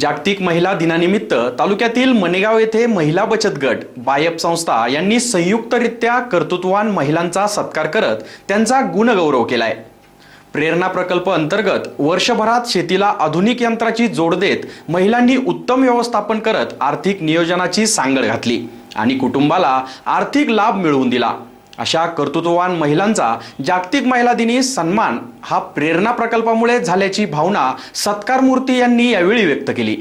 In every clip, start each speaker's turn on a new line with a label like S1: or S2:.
S1: जागतिक महिला दिनानिमित्त तालुक्यातील मनेगाव येथे महिला बचत गट बायप संस्था यांनी संयुक्तरित्या कर्तृत्ववान महिलांचा सत्कार करत त्यांचा गुणगौरव केलाय. प्रेरणा प्रकल्प अंतर्गत वर्षभरात शेतीला आधुनिक यंत्राची जोड देत महिलांनी उत्तम व्यवस्थापन करत आर्थिक नियोजनाची सांगड घातली आणि कुटुंबाला आर्थिक लाभ मिळवून दिला. अशा कर्तृत्ववान महिलांचा जागतिक महिला दिनी सन्मान हा प्रेरणा प्रकल्पामुळे झाल्याची भावना सत्कार मूर्ती यांनी यावेळी व्यक्त केली.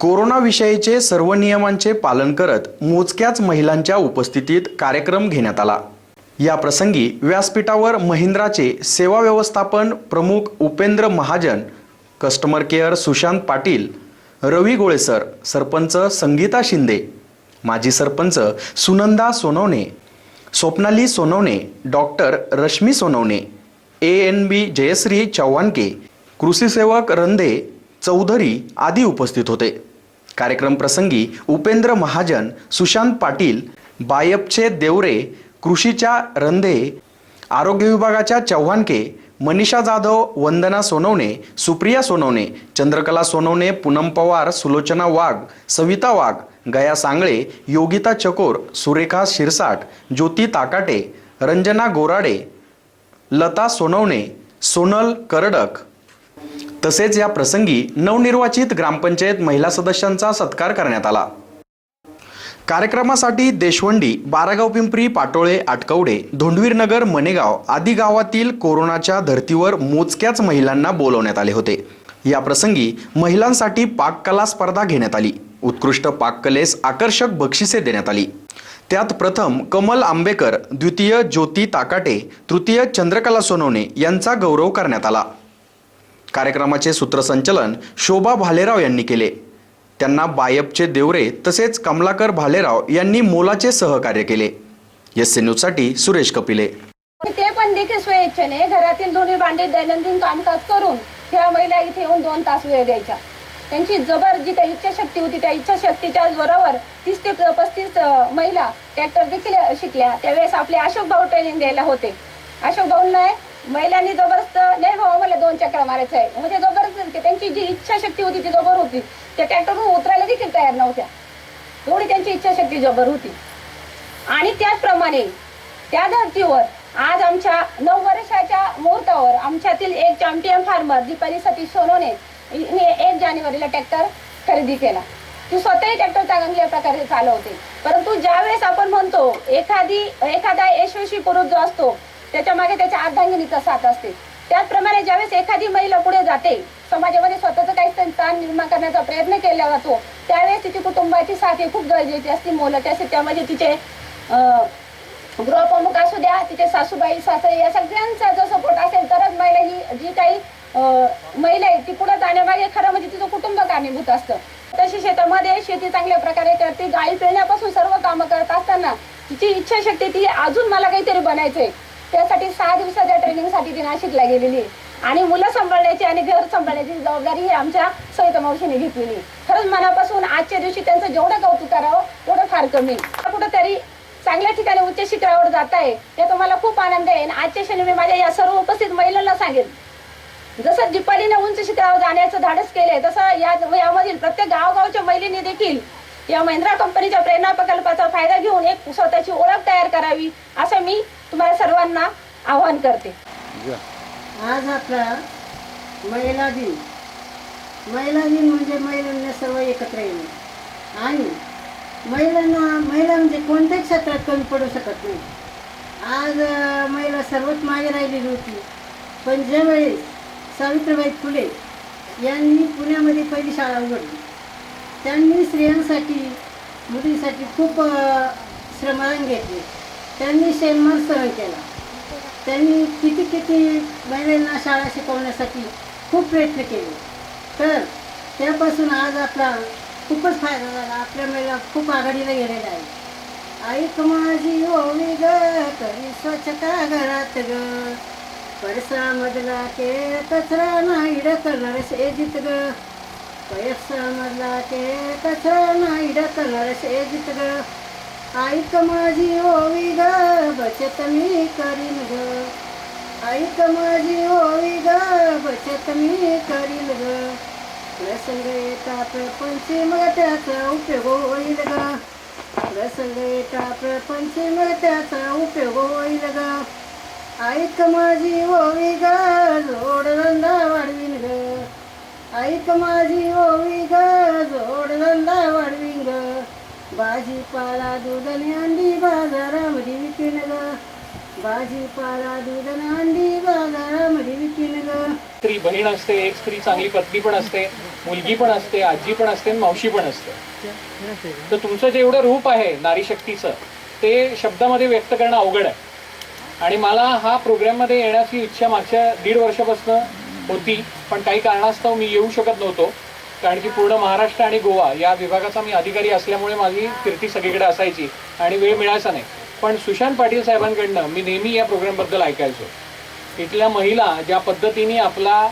S1: कोरोना विषयीचे सर्व नियमांचे पालन करत मोजक्याच महिलांच्या उपस्थितीत कार्यक्रम घेण्यात आला. या प्रसंगी व्यासपीठावर महिंद्राचे सेवा व्यवस्थापन प्रमुख उपेंद्र महाजन कस्टमर केअर सुशांत पाटील रवी गोळेसर सरपंच संगीता शिंदे माजी sarpanch Sunanda Sonawane Swapnali Sonawane doctor Rashmi Sonawane A N B Jayashree Chavhanke कृषीसेवक Rande Randhe Chaudhari आदी उपस्थित होते. कार्यक्रम प्रसंगी उपेंद्र महाजन सुशांत पाटील बायपचे देवरे कृषीच्या रंधे आरोग्य विभागाच्या चव्हाणके मनीषा जाधव वंदना सोनवणे सुप्रिया सोनवणे चंद्रकला सोनवणे पूनम पवार सुलोचना वाघ सविता वाघ गया सांगळे योगिता चकोर सुरेखा शिरसाट ज्योती ताकाटे रंजना गोराडे लता सोनवणे सोनल करडक. तसेच या प्रसंगी नवनिर्वाचित ग्रामपंचायत महिला सदस्यांचा सत्कार करण्यात आला. कार्यक्रमासाठी देशवंडी बारागाव पिंपरी पाटोळे आटकवडे धोंडवीरनगर मनेगाव आदी गावातील कोरोनाच्या धर्तीवर मोजक्याच महिलांना बोलवण्यात आले होते. या प्रसंगी महिलांसाठी पाककला स्पर्धा घेण्यात आली. उत्कृष्ट पाककलेस आकर्षक बक्षिसे देण्यात आली. त्यात प्रथम कमल आंबेकर द्वितीय ज्योती ताकाटे तृतीय चंद्रकला सोनवणे यांचा गौरव करण्यात आला. कार्यक्रमाचे सूत्रसंचलन शोभा भालेराव यांनी केले. त्यांना बायपचे देवरे तसेच कमलाकर भालेराव यांनी मोलाचे सहकार्य केले. एस न्यूजसाठी सुरेश कपिले.
S2: ते पण देखील स्वेच्छेने घरातील दोन्ही भांडे दैनंदिन कामकाज करून ह्या महिला इथे येऊन दोन तास वेळ द्यायच्या त्यांची जबर जी त्या इच्छाशक्ती होती त्या इच्छाशक्तीच्या जोरावर तीस ते पस्तीस महिला ट्रॅक्टर देखील शिकल्या. त्यावेळेस आपले अशोक भाऊ ट्रेनिंग द्यायला होते. अशोक भाऊ नाही महिलांनी जबरदस्त नाही भाऊ मला दोन चक्र मारायचं आहे. म्हणजे जबरदस्त त्यांची जी इच्छाशक्ती होती ती जबर होती. त्या ट्रॅक्टरवरून उतरायला देखील तयार नव्हत्या. एवढी त्यांची इच्छाशक्ती जबर होती. आणि त्याचप्रमाणे त्या धर्तीवर आज आमच्या नऊ वर्षाच्या मुहूर्तावर आमच्यातील एक चॅम्पियन फार्मर दीपाली सतीश सोनोने मी एक जानेवारीला ट्रॅक्टर खरेदी केला. ती स्वतःही ट्रॅक्टर चांगल्या प्रकारे चालवते. परंतु ज्यावेळेस आपण म्हणतो एखादी एखादा यशस्वी पुरुष जो असतो त्याच्यामागे त्याच्या अर्धांगिनीचा साथ असते. त्याचप्रमाणे ज्यावेळेस एखादी महिला पुढे जाते समाजामध्ये स्वतःचं काही ताण निर्माण करण्याचा प्रयत्न केला जातो त्यावेळेस तिची कुटुंबाची साथ ही खूप गरजेची असते. मोलाची असते त्यामध्ये तिचे गृहप्रमुख असू द्या तिचे सासूबाई सासरे या सगळ्यांचा जर सपोर्ट असेल तरच महिला ही जी काही महिला आहे ती पुढे जाण्यामागे खरं म्हणजे तिचं कुटुंब कारणीभूत असतं. तशी शेतामध्ये शेती चांगल्या प्रकारे करते गाई पिळण्यापासून सर्व कामं करत असताना तिची इच्छाशक्ती ती अजून मला काहीतरी बनायचंय. त्यासाठी सहा दिवसाच्या ट्रेनिंगसाठी ती नाशिकला गेलेली आणि मुलं सांभाळण्याची आणि घर सांभाळण्याची जबाबदारी ही आमच्या सविता मावशीने घेतलेली खरंच मनापासून आजच्या दिवशी त्यांचं जेवढं कौतुक करावं तेवढं फार कमी कुठंतरी चांगल्या ठिकाणी उच्च शिखरावर जात आहे ते तुम्हाला खूप आनंद आहे. आणि आजच्या क्षणी मी माझ्या या सर्व उपस्थित महिलांना सांगेन जसं दीपालीने उंच शिखरावर जाण्याचं धाडस केलंय तसं या यामधील प्रत्येक गावगावच्या महिलांनी देखील या महिंद्रा कंपनीच्या प्रेरणा प्रकल्पाचा फायदा घेऊन एक स्वतःची ओळख तयार करावी असं मी तुम्हाला सर्वांना आवाहन करते.
S3: आज आपला महिला दिन. महिला दिन म्हणजे महिलांना सर्व एकत्र येणे. आणि महिलांना महिला म्हणजे कोणत्याच क्षेत्रात कमी पडू शकत नाही. आज महिला सर्वच मागे राहिलेली होती. पण ज्यावेळेस सावित्रीबाई फुले यांनी पुण्यामध्ये पहिली शाळा उघडली. त्यांनी स्त्रियांसाठी मुलींसाठी खूप श्रमदान घेतले. त्यांनी शेणमार सहन केला. त्यांनी किती किती महिलांना शाळा शिकवण्यासाठी खूप प्रयत्न केले. तर त्यापासून आज आपला खूपच फायदा झाला. आपल्या महिला खूप आघाडीला गेलेल्या आहे. आई माझी ओळी ग करी स्वच्छता घरात ग? परसामधला के कचरा नाही ढकलणार शेजीत ग. पैसामधला के कचरा नाही डकणार शेजीत ग. ऐक माझी ओवी ग बचत मी करीन ग. ऐक माझी ओवी ग बचत मी करीन ग. प्रसंग येता प्रपंच मग त्याचा उपयोग होईल ग. प्रसंग येता प्रपंच मग त्याचा उपयोग होईल ग. ऐक माझी ओवी ग जोडधंदा वाढवीन ग. ऐक माझी ओवी ग जोडधंदा वाढवीन ग. भाजीपाला दूध आणि अंडी बाजारामध्ये विकीन ग. भाजीपाला दूध आणि अंडी बाजारामध्ये विकीन ग.
S4: स्त्री बहीण असते एक स्त्री चांगली पत्नी पण असते मुलगी पण असते आजी पण असते आणि मावशी पण असते. तर तुमचं जेवढं रूप आहे नारी शक्तीचं ते शब्दामध्ये व्यक्त करणं अवघड आहे. आणि मला हा प्रोग्राममध्ये येण्याची इच्छा मागच्या दीड वर्षापासून होती पण काही कारणास्तव मी येऊ शकत नव्हतो. कारण की पूर्ण महाराष्ट्र आणि गोवा या विभागाचा मी अधिकारी असल्यामुळे माझी कीर्ती सगळीकडे असायची आणि वेळ मिळायचा नाही. पण सुशांत पाटील साहेबांकडनं मी नेहमी या प्रोग्रामबद्दल ऐकायचो. इथल्या महिला ज्या पद्धतीने आपला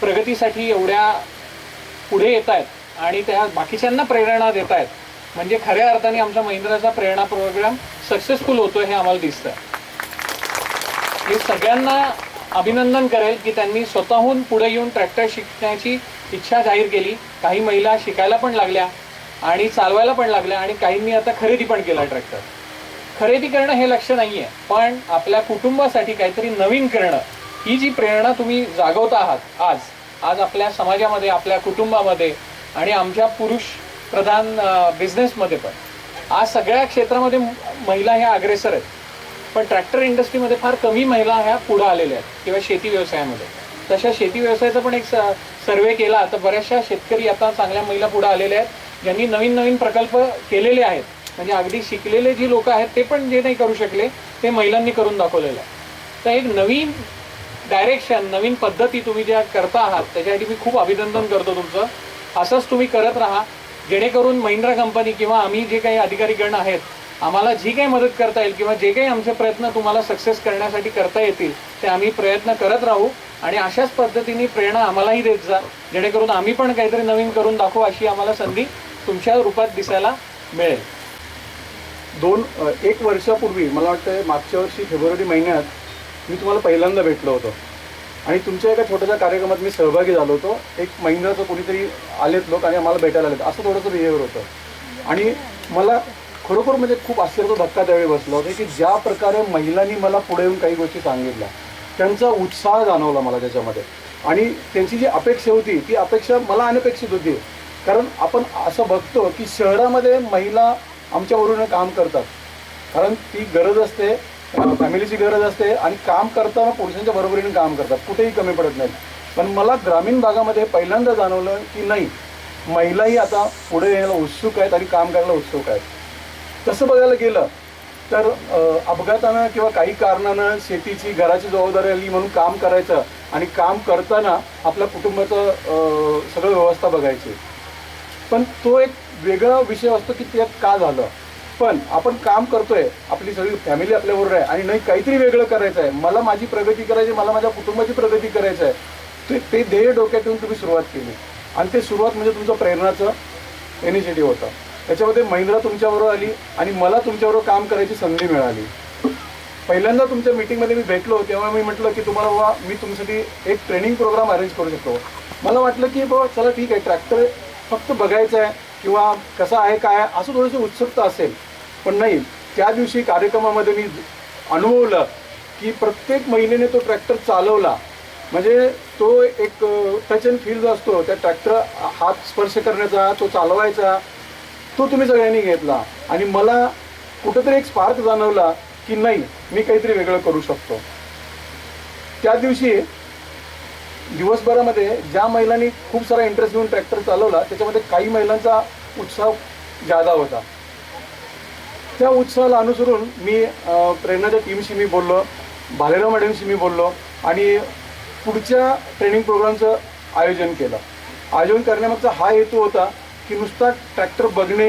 S4: प्रगतीसाठी एवढ्या पुढे येत आहेत आणि त्या बाकीच्यांना प्रेरणा देत आहेत म्हणजे खऱ्या अर्थाने आमचा महिंद्राचा प्रेरणा प्रोग्राम सक्सेसफुल होतो हे आम्हाला दिसतं मी सगळ्यांना अभिनंदन करेल की त्यांनी स्वतःहून पुढे येऊन ट्रॅक्टर शिकण्याची इच्छा जाहीर केली. काही महिला शिकायला पण लागल्या आणि चालवायला पण लागल्या आणि काहींनी आता खरेदी पण केला ट्रॅक्टर खरेदी करणं हे लक्ष नाही आहे पण आपल्या कुटुंबासाठी काहीतरी नवीन करणं ही जी प्रेरणा तुम्ही जागवता आहात आज आज आपल्या समाजामध्ये आपल्या कुटुंबामध्ये आणि आमच्या पुरुष प्रधान बिझनेसमध्ये पण. आज सगळ्या क्षेत्रामध्ये महिला ह्या अग्रेसर आहेत. पण ट्रॅक्टर इंडस्ट्रीमध्ये फार कमी महिला ह्या पुढं आलेल्या आहेत किंवा शेती व्यवसायामध्ये. तशा शेती व्यवसायाचा पण एक सर्वे केला. तर बऱ्याचशा शेतकरी आता चांगल्या महिला पुढे आलेल्या आहेत ज्यांनी नवीन नवीन प्रकल्प केलेले आहेत. म्हणजे अगदी शिकलेले जी लोक आहेत ते पण जे नाही करू शकले ते महिलांनी करून दाखवलेलं आहे. तर एक नवीन डायरेक्शन नवीन पद्धती तुम्ही ज्या करता आहात त्याच्यासाठी मी खूप अभिनंदन करतो तुमचं. असंच तुम्ही करत राहा. जेणेकरून महिंद्रा कंपनी किंवा आम्ही जे काही अधिकारीगण आहेत आम्हाला जी काही मदत करता येईल किंवा जे काही आमचे प्रयत्न तुम्हाला सक्सेस करण्यासाठी करता येतील ते आम्ही प्रयत्न करत राहू आणि अशाच पद्धतीने प्रेरणा आम्हालाही देत जा. जेणेकरून आम्ही पण काहीतरी नवीन करून दाखवू अशी आम्हाला संधी तुमच्या रूपात दिसायला मिळेल.
S5: दोन एक वर्षापूर्वी मला वाटतं मागच्या वर्षी फेब्रुवारी महिन्यात मी तुम्हाला पहिल्यांदा भेटलो होतो. आणि तुमच्या एका छोट्याशा कार्यक्रमात मी सहभागी झालो होतो. एक महिंद्राचं कोणीतरी आलेत लोक आणि आम्हाला भेटायला आलेत. असं थोडंसं बिहेवियर होतं. आणि मला खरोखर म्हणजे खूप आश्चर्याचा धक्का त्यावेळी बसला होता की ज्या प्रकारे महिलांनी मला पुढे येऊन काही गोष्टी सांगितल्या त्यांचा उत्साह जाणवला मला त्याच्यामध्ये. आणि त्यांची जी अपेक्षा होती ती अपेक्षा मला अनपेक्षित होती. कारण आपण असं बघतो की शहरामध्ये महिला आमच्यावरून काम करतात. कारण ती गरज असते फॅमिलीची गरज असते आणि काम करताना पुरुषांच्या बरोबरीने काम करतात. कुठेही कमी पडत नाहीत. पण मला ग्रामीण भागामध्ये पहिल्यांदा जाणवलं की नाही महिलाही आता पुढे यायला उत्सुक आहेत आणि काम करायला उत्सुक आहेत. तसं बघायला गेलं तर अपघातानं किंवा काही कारणानं शेतीची घराची जबाबदारी आली म्हणून काम करायचं आणि काम करताना आपल्या कुटुंबाचं सगळं व्यवस्था बघायची. पण तो एक वेगळा विषय असतो की ते का झालं? पण आपण काम करतोय आपली सगळी फॅमिली आपल्याबरोबर आहे आणि नाही काहीतरी वेगळं करायचं आहे मला माझी प्रगती करायची मला माझ्या कुटुंबाची प्रगती करायचं आहे ते ते ध्येय डोक्यात ठेवून तुम्ही सुरुवात केली. आणि ते सुरुवात म्हणजे तुमचं प्रेरणाचं इनिशिएटिव्ह होतं. त्याच्यामध्ये महिंद्रा तुमच्याबरोबर आली आणि मला तुमच्याबरोबर काम करायची संधी मिळाली. पहिल्यांदा तुमच्या मीटिंगमध्ये मी भेटलो तेव्हा मी म्हटलं की तुम्हाला बाबा मी तुमच्यासाठी एक ट्रेनिंग प्रोग्राम अरेंज करू शकतो. मला वाटलं की बाबा चला ठीक आहे ट्रॅक्टर फक्त बघायचं आहे किंवा कसं आहे काय आहे, असं थोडीशी उत्सुकता असेल. पण नाही त्या दिवशी कार्यक्रमामध्ये मी अनुभवलं की प्रत्येक महिलेने तो ट्रॅक्टर चालवला. म्हणजे तो एक टच अँड फील जो असतो त्या ट्रॅक्टर हात स्पर्श करण्याचा तो चालवायचा तो तुम्ही सगळ्यांनी घेतला. आणि मला कुठंतरी एक स्पार्क जाणवला की नाही मी काहीतरी वेगळं करू शकतो. त्या दिवशी दिवसभरामध्ये ज्या महिलांनी खूप सारा इंटरेस्ट घेऊन ट्रॅक्टर चालवला त्याच्यामध्ये काही महिलांचा उत्साह जादा होता. त्या उत्साहाला अनुसरून मी प्रेरणाच्या टीमशी मी बोललो भालेराव मॅडमशी मी बोललो आणि पुढच्या ट्रेनिंग प्रोग्रामचं आयोजन केलं. आयोजन करण्यामागचा हा हेतू होता की नुसता ट्रॅक्टर बघणे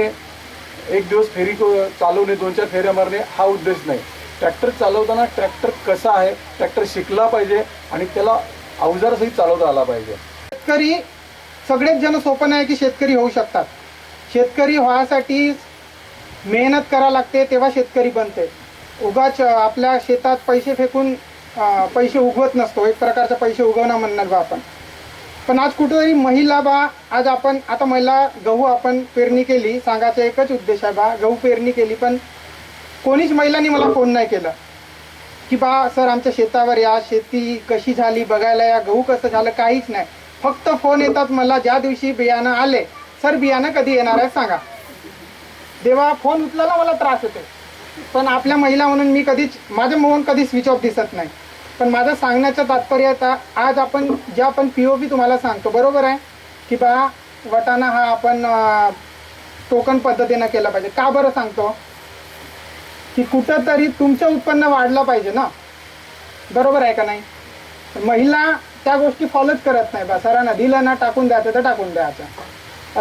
S5: एक दिवस फेरी चालवणे दोन चार फेऱ्या मारणे हा उद्देश नाही. ट्रॅक्टर चालवताना ट्रॅक्टर कसा आहे ट्रॅक्टर शिकला पाहिजे आणि त्याला अवजारसही चालवता आला पाहिजे.
S6: शेतकरी सगळेच जण सोपं नाही की शेतकरी होऊ शकतात. शेतकरी व्हायसाठी मेहनत करा लागते तेव्हा शेतकरी बनते. उगाच आपल्या शेतात पैसे फेकून पैसे उगवत नसतो. एक प्रकारचा पैसे उगवणं म्हणणार बा आपण. पण आज कुठेतरी महिला बा आज आपण आता महिला गहू आपण पेरणी केली सांगायचा एकच उद्देश आहे बा गहू पेरणी केली पण कोणीच महिलांनी मला फोन नाही केला. की बा सर आमच्या शेतावर या शेती कशी झाली बघायला या गहू कसं झालं काहीच नाही. फक्त फोन येतात मला ज्या दिवशी बियाणं आले सर बियाणं कधी येणार आहे सांगा. देवा फोन उचलायला मला त्रास होतो पण आपल्या महिला म्हणून मी कधीच माझं मोहन कधी स्विच ऑफ दिसत नाही. पण माझं सांगण्याचं तात्पर्य आता आज आपण ज्या आपण पी ओ पी तुम्हाला सांगतो बरोबर आहे? की बा वटाणा हा आपण टोकन पद्धतीनं केला पाहिजे. का बरं सांगतो? की कुठंतरी तुमचं उत्पन्न वाढलं पाहिजे ना? बरोबर आहे का नाही? महिला त्या गोष्टी फॉलोच करत नाही बा. सरांना दिलं ना टाकून द्यायचं तर टाकून द्यायचं.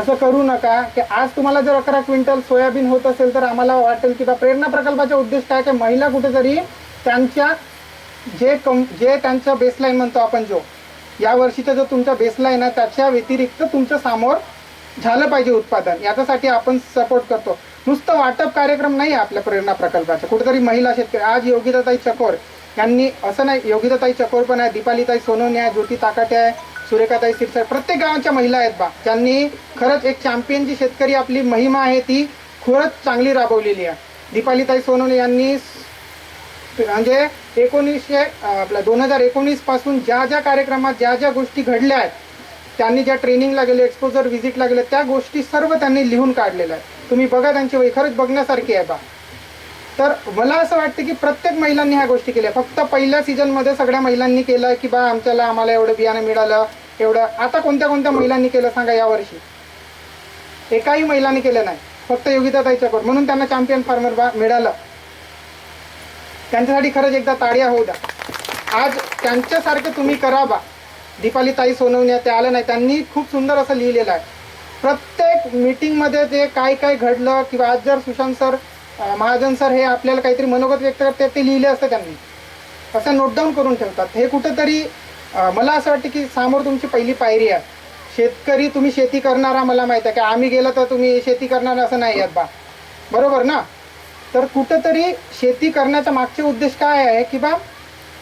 S6: असं करू नका की आज तुम्हाला जर अकरा क्विंटल सोयाबीन होत असेल तर आम्हाला वाटेल की बा प्रेरणा प्रकल्पाचा उद्देश काय की महिला कुठेतरी त्यांच्या जे कम जे त्यांचा बेसलाईन म्हणतो आपण जो या वर्षीचा जो तुमचा बेसलाईन आहे त्याच्या व्यतिरिक्त तुमचं समोर झालं पाहिजे उत्पादन. याच्यासाठी आपण सपोर्ट करतो. नुसतं वाटप कार्यक्रम नाही आहे आपल्या प्रेरणा प्रकल्पाचा. कुठेतरी महिला शेतकरी आज योगिताताई चकोर यांनी असं नाही योगिताताई चकोर पण आहे दीपालीताई सोनवणे आहे ज्योती ताकाटे आहे सुरेखाताई सिरसर प्रत्येक गावांच्या महिला आहेत बा. ज्यांनी खरंच एक चॅम्पियन जी शेतकरी आपली महिमा आहे ती खरंच चांगली राबवलेली आहे. दीपालीताई सोनवणे यांनी म्हणजे एकोणीसशे आपल्या दोन हजार एकोणीसपासून ज्या ज्या कार्यक्रमात ज्या ज्या गोष्टी घडल्या आहेत त्यांनी ज्या ट्रेनिंगला गेले एक्सपोजर व्हिजिटला गेले त्या गोष्टी सर्व त्यांनी लिहून काढलेल्या आहेत. तुम्ही बघा त्यांची वही खरंच बघण्यासारखी आहे बा. तर मला असं वाटतं की प्रत्येक महिलांनी ह्या गोष्टी केल्या. फक्त पहिल्या सीझनमध्ये सगळ्या महिलांनी केलं की बा आमच्याला आम्हाला एवढं बियाणं मिळालं एवढं. आता कोणत्या कोणत्या महिलांनी केलं सांगा यावर्षी एकाही महिलांनी केलं नाही. फक्त योगिता ताईच्याकडून म्हणून त्यांना चॅम्पियन फार्मर बा मिळालं. त्यांच्यासाठी खरंच एकदा ताड्या होऊ द्या. आज त्यांच्यासारखं तुम्ही करा बा. दीपाली ताई सोनवण्या ते आलं नाही. त्यांनी खूप सुंदर असं लिहिलेलं आहे. प्रत्येक मीटिंगमध्ये जे काय काय घडलं किंवा आज जर सुशांत सर महाजन सर हे आपल्याला काहीतरी मनोगत व्यक्त करतात ते लिहिले असतं त्यांनी. असं नोटडाऊन करून ठेवतात. हे कुठंतरी मला असं वाटतं की समोर तुमची पहिली पायरी आहे. शेतकरी तुम्ही शेती करणारा मला माहीत आहे. की आम्ही गेलो तर तुम्ही शेती करणार असं नाही आहेत बा. बरोबर ना? तर कुठंतरी शेती करण्याचा मागचे उद्देश काय आहे की बा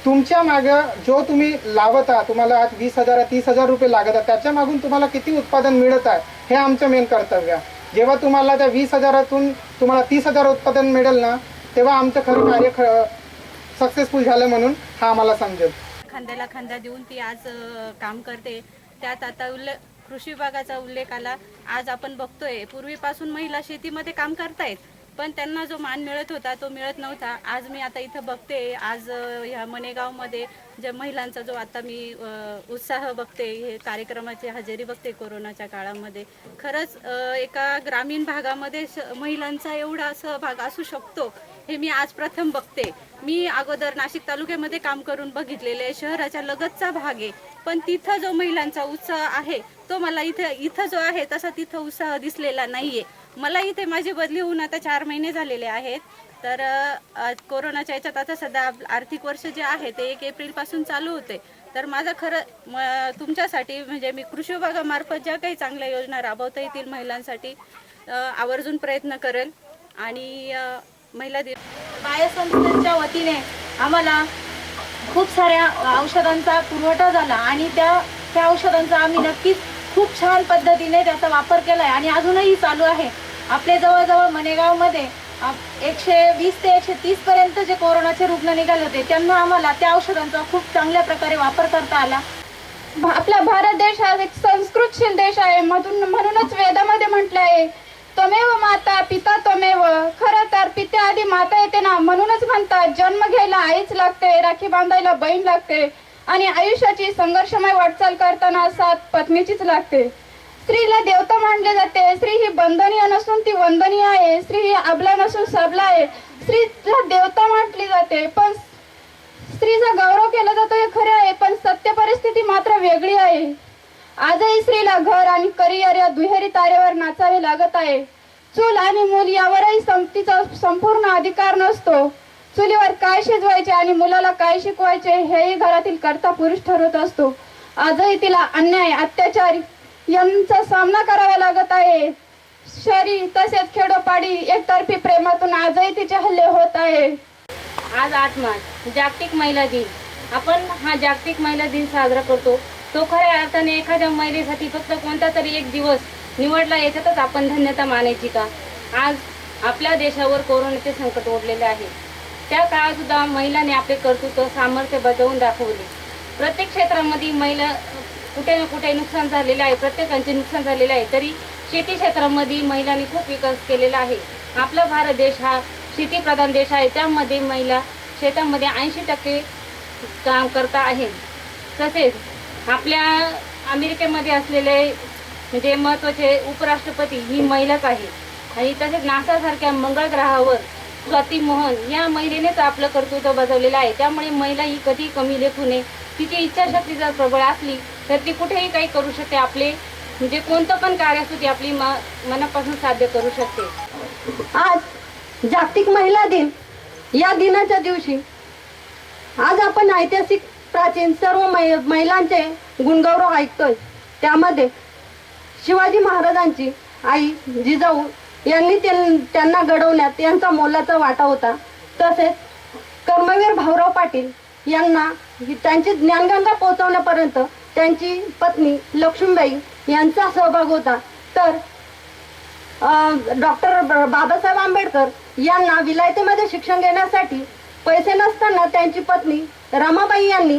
S6: तुमच्या मागं जो तुम्ही लावत आहात तुम्हाला आज वीस हजार तीस हजार रुपये लागत आहेत त्याच्या मागून तुम्हाला किती उत्पादन मिळत आहे हे आमचं मेन कर्तव्य आहे. जेव्हा तुम्हाला त्या वीस हजारातून तुम्हाला तीस हजार उत्पादन मिळेल ना तेव्हा आमचं खरं कार्य ख सक्सेसफुल झालं म्हणून हा आम्हाला समजेल.
S7: खांद्याला खांदा देऊन ती आज काम करते. त्यात आता उल्लेख कृषी विभागाचा उल्लेख आला. आज आपण बघतोय पूर्वीपासून महिला शेतीमध्ये काम करतायत. पण त्यांना जो मान मिळत होता तो मिळत नव्हता. आज मी आता इथं बघते आज ह्या मनेगावमध्ये ज्या महिलांचा जो आता मी उत्साह बघते हे कार्यक्रमाची हजेरी बघते कोरोनाच्या काळामध्ये खरंच एका ग्रामीण भागामध्ये महिलांचा एवढा सहभाग असू शकतो हे मी आज प्रथम बघते. मी अगोदर नाशिक तालुक्यामध्ये काम करून बघितलेले आहे शहराच्या लगतचा भाग आहे पण तिथं जो महिलांचा उत्साह आहे तो मला इथं इथं जो आहे तसा तिथं उत्साह दिसलेला नाहीये. मला इथे माझी बदली होऊन आता चार महिने झालेले आहेत. तर कोरोनाच्या याच्यात आता सध्या आर्थिक वर्ष जे आहे ते एक एप्रिलपासून चालू होते. तर माझं खरं म- तुमच्यासाठी म्हणजे मी कृषी विभागामार्फत ज्या काही चांगल्या योजना राबवता येतील महिलांसाठी आवर्जून प्रयत्न करेल. आणि महिला दिन
S2: बाय संस्थेच्या वतीने आम्हाला खूप साऱ्या औषधांचा पुरवठा झाला आणि त्या त्या औषधांचा आम्ही नक्कीच खूप छान पद्धतीने त्याचा वापर केला आहे आणि अजूनही चालू आहे. आपले जवळजवळ मनेगावमध्ये आप- एकशे वीस ते एकशे तीसपर्यंत जे कोरोनाचे रुग्ण निघाले होते त्यांना आम्हाला त्या औषधांचा खूप चांगल्या प्रकारे वापर करता आला.
S8: भा- आपला भारत देश हा एक संस्कृतशील देश आहे मधून म्हणूनच वेदामध्ये म्हटलं आहे तमेव माता पिता तमेव खरं तर पित्या आधी माता येते ना म्हणूनच म्हणतात जन्म घ्यायला आईच लागते राखी बांधायला बहीण लागते आणि आयुष्याची संघर्षमय वाटचाल करताना साथ पत्नीचीच लागते. स्त्रीला देवता मानले जाते. स्त्री ही बंधनीय नसून ती वंदनीय आहे. स्त्री ही अबला नसून सबला आहे. स्त्रीला देवता म्हटली जाते. पण स्त्रीचा गौरव केला जातो हे खरे आहे पण सत्य परिस्थिती मात्र वेगळी आहे. आजही स्त्रीला घर आणि करिअर या दुहेरी तारेवर नाचावे लागत आहे. चूल आणि मूल यावरही संमतीचा संपूर्ण अधिकार नसतो. चुलीवर काय शिजवायचे आणि मुलाला काय शिकवायचे हेही घरातील कर्ता पुरुष ठरवत असतो. आजही तिला अन्याय अत्याचार यांचा सामना करावा लागत आहे. शहरी तसेच खेडोपाडी एकतर्फी प्रेमातून आजही तिचे हल्ले होत आहे.
S9: आज आठ मार्च जागतिक महिला दिन. आपण हा जागतिक महिला दिन साजरा करतो.
S10: तो खऱ्या अर्थाने एखाद्या महिलेसाठी फक्त कोणता तरी एक दिवस निवडला याच्यातच आपण धन्यता मानायची का? आज आपल्या देशावर कोरोनाचे संकट ओढलेले आहे. त्या काळात सुद्धा महिलांनी आपले कर्तृत्व सामर्थ्य बजावून दाखवले. प्रत्येक क्षेत्रामध्ये महिला कुठे ना कुठे नुकसान झालेलं आहे प्रत्येकांचे नुकसान झालेले आहे. तरी शेती क्षेत्रामध्ये महिलांनी खूप विकास केलेला आहे. आपला भारत देश हा शेतीप्रधान देश आहे. त्यामध्ये महिला शेतामध्ये ऐंशी टक्के काम करता आहेत तसेच आपल्या अमेरिकेमध्ये असलेले म्हणजे महत्त्वाचे उपराष्ट्रपती ही महिलाच आहे. आणि तसेच नासासारख्या मंगळ ग्रहावर स्वाती मोहन या महिलेनेच आपलं कर्तृत्व बजावलेलं आहे. त्यामुळे महिला ही कधी कमी लेखू नये. तिची इच्छाशक्ती जर प्रबळ असली तर ती कुठेही काही करू शकते. आपले म्हणजे कोणतं पण कार्य असू ती आपली म मनापासून साध्य करू शकते.
S9: आज जागतिक महिला दिन या दिनाच्या दिवशी आज आपण ऐतिहासिक प्राचीन सर्व मै महिलांचे गुणगौरव ऐकतोय. त्यामध्ये शिवाजी महाराजांची आई जिजाऊ यांनी त्यांना घडवण्यात यांचा मोलाचा वाटा होता. तसेच कर्मवीर भाऊराव पाटील यांना त्यांची ज्ञानगंगा पोहोचवण्यापर्यंत त्यांची पत्नी लक्ष्मीबाई यांचा सहभाग होता. तर डॉक्टर बाबासाहेब आंबेडकर यांना विलायतेमध्ये शिक्षण घेण्यासाठी पैसे नसताना त्यांची पत्नी रमाबाई यांनी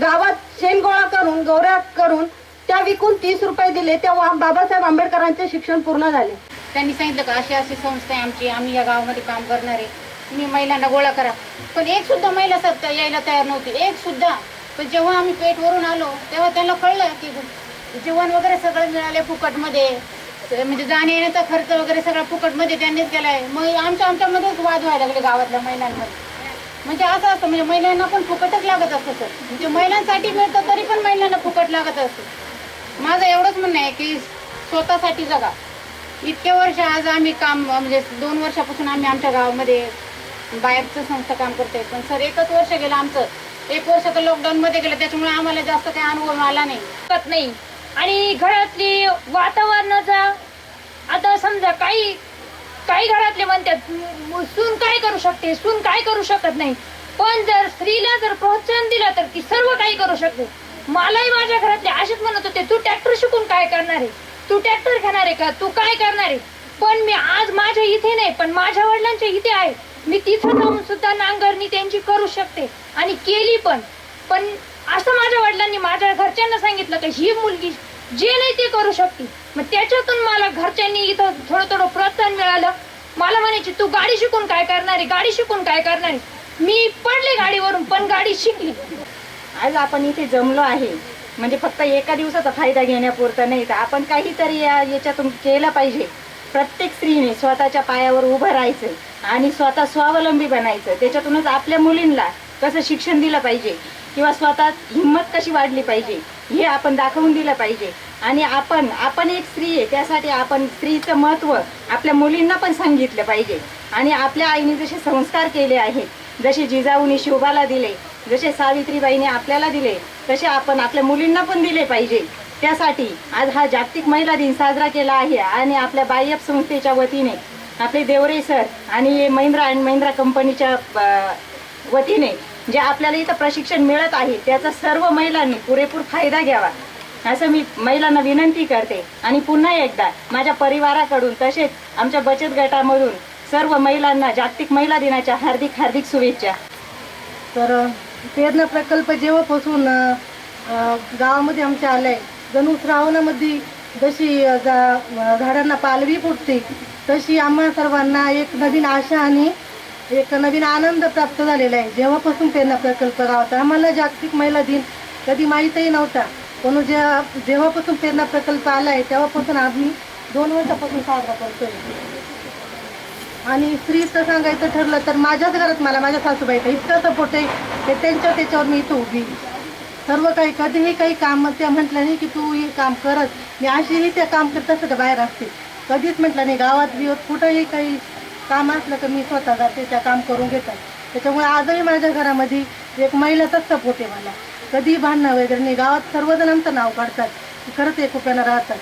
S9: गावात शेण गोळा करून गौऱ्या करून त्या विकून तीस रुपये दिले. तेव्हा बाबासाहेब आंबेडकरांचे शिक्षण पूर्ण झाले.
S11: त्यांनी सांगितलं का अशी अशी संस्था आहे आमची आम्ही या गावामध्ये काम करणार आहे. तुम्ही महिलांना गोळा करा. पण एक सुद्धा महिला सर यायला तयार नव्हती एक सुद्धा. पण जेव्हा आम्ही पेटवरून आलो तेव्हा त्यांना कळलं की जेवण वगैरे सगळं मिळाले फुकटमध्ये. म्हणजे जाण्या येण्याचा खर्च वगैरे सगळा फुकटमध्ये त्यांनीच केलाय. मग आमच्या आमच्यामध्येच वाद व्हायला लागले गावातल्या महिलांमध्ये म्हणजे असं असतं म्हणजे महिलांना पण फुकटच लागत असतं सर. म्हणजे महिलांसाठी मिळतं तरी पण महिलांना फुकट लागत असतं. माझं एवढंच म्हणणं आहे की स्वतःसाठी जगा. इतके वर्ष आज आम्ही काम म्हणजे दोन वर्षापासून आम्ही आमच्या गावामध्ये बाहेरचं संस्था काम करतोय. पण सर एकच वर्ष गेलं आमचं. एक वर्ष तर लॉकडाऊनमध्ये गेलं त्याच्यामुळे आम्हाला जास्त काही अनुभव आला नाही.
S10: शकत नाही. आणि घरातली वातावरणाचा आता समजा काही काही घरातले म्हणतात सून काय करू शकते? सून काय करू शकत नाही? पण जर स्त्रीला जर प्रोत्साहन दिलं तर ती सर्व काही करू शकते. मलाही माझ्या घरातले असेच म्हणत होते तू ट्रॅक्टर शिकून काय करणार आहे? तू ट्रॅक्टर घेणार आहे का? तू काय करणार आहे? पण मी आज माझ्या इथे नाही पण माझ्या वडिलांच्या इथे आहे. मी तिथं जाऊन सुद्धा नांगरणी त्यांची करू शकते आणि केली पण. पण असं माझ्या वडिलांनी माझ्या घरच्यांना सांगितलं की ही मुलगी जे नाही ते करू शकते. मग त्याच्यातून मला घरच्यांनी इथं थोडं थोडं प्रोत्साहन मिळालं. मला म्हणायची तू गाडी शिकून काय करणार आहे? गाडी शिकून काय करणार आहे? मी पडले गाडीवरून पण गाडी शिकली.
S11: आज आपण इथे जमलो आहे. म्हणजे फक्त एका दिवसाचा फायदा घेण्यापुरता नाही तर आपण काहीतरी या याच्यातून केलं पाहिजे. प्रत्येक स्त्रीने स्वतःच्या पायावर उभं राहायचं आणि स्वतः स्वावलंबी बनायचं. त्याच्यातूनच आपल्या मुलींना कसं शिक्षण दिलं पाहिजे किंवा स्वतः हिंमत कशी वाढली पाहिजे हे आपण दाखवून दिलं पाहिजे. आणि आपण आपण एक स्त्री आहे त्यासाठी आपण स्त्रीचं महत्त्व आपल्या मुलींना पण सांगितलं पाहिजे. आणि आपल्या आईने जसे संस्कार केले आहेत जसे जिजाऊने शोभाला दिले जसे सावित्रीबाईने आपल्याला दिले तसे आपण आपल्या मुलींना पण दिले पाहिजे. त्यासाठी आज हा जागतिक महिला दिन साजरा केला आहे आणि आपल्या बाह्य संस्थेच्या वतीने आपले देवरे सर आणि महिंद्रा अँड महिंद्रा कंपनीच्या वतीने जे आपल्याला इथं प्रशिक्षण मिळत आहे त्याचा सर्व महिलांनी पुरेपूर फायदा घ्यावा. असं मी महिलांना विनंती करते. आणि पुन्हा एकदा माझ्या परिवाराकडून तसेच आमच्या बचत गटामधून सर्व महिलांना जागतिक महिला दिनाच्या हार्दिक हार्दिक शुभेच्छा.
S12: तर पेरणा प्रकल्प जेव्हापासून गावामध्ये आमच्या आलाय जणू श्रावणामध्ये जशी झाडांना पालवी फुटते तशी आम्हा सर्वांना एक नवीन आशा आणि एक नवीन आनंद प्राप्त झालेला आहे. जेव्हापासून पेरणा प्रकल्प गावात आम्हाला जागतिक महिला दिन कधी माहीतही नव्हता. पण जेव्हा जेव्हापासून पेरणा प्रकल्प आलाय तेव्हापासून आम्ही दोन वर्षापासून साजरा करतोय. आणि स्त्रीचं सांगायचं ठरलं तर माझ्याच घरात मला माझ्या सासूबाईचा इतका सपोर्ट आहे. ते त्यांच्या त्याच्यावर मी इथं उभी. सर्व काही कधीही काही काम त्या म्हटलं नाही की तू हे काम करत. मी अशीही त्या काम करत असतं का बाहेर असते. कधीच म्हटलं नाही गावात बिवत कुठंही काही काम असलं तर मी स्वतः जाते त्या काम करून घेतात. त्याच्यामुळे आजही माझ्या घरामध्ये एक महिलाचाच सपोर्ट आहे मला. कधी भांडणं वगैरे नाही. गावात सर्वजण आमचं नाव काढतात. खरंच खरंच एकोप्यानं राहतात.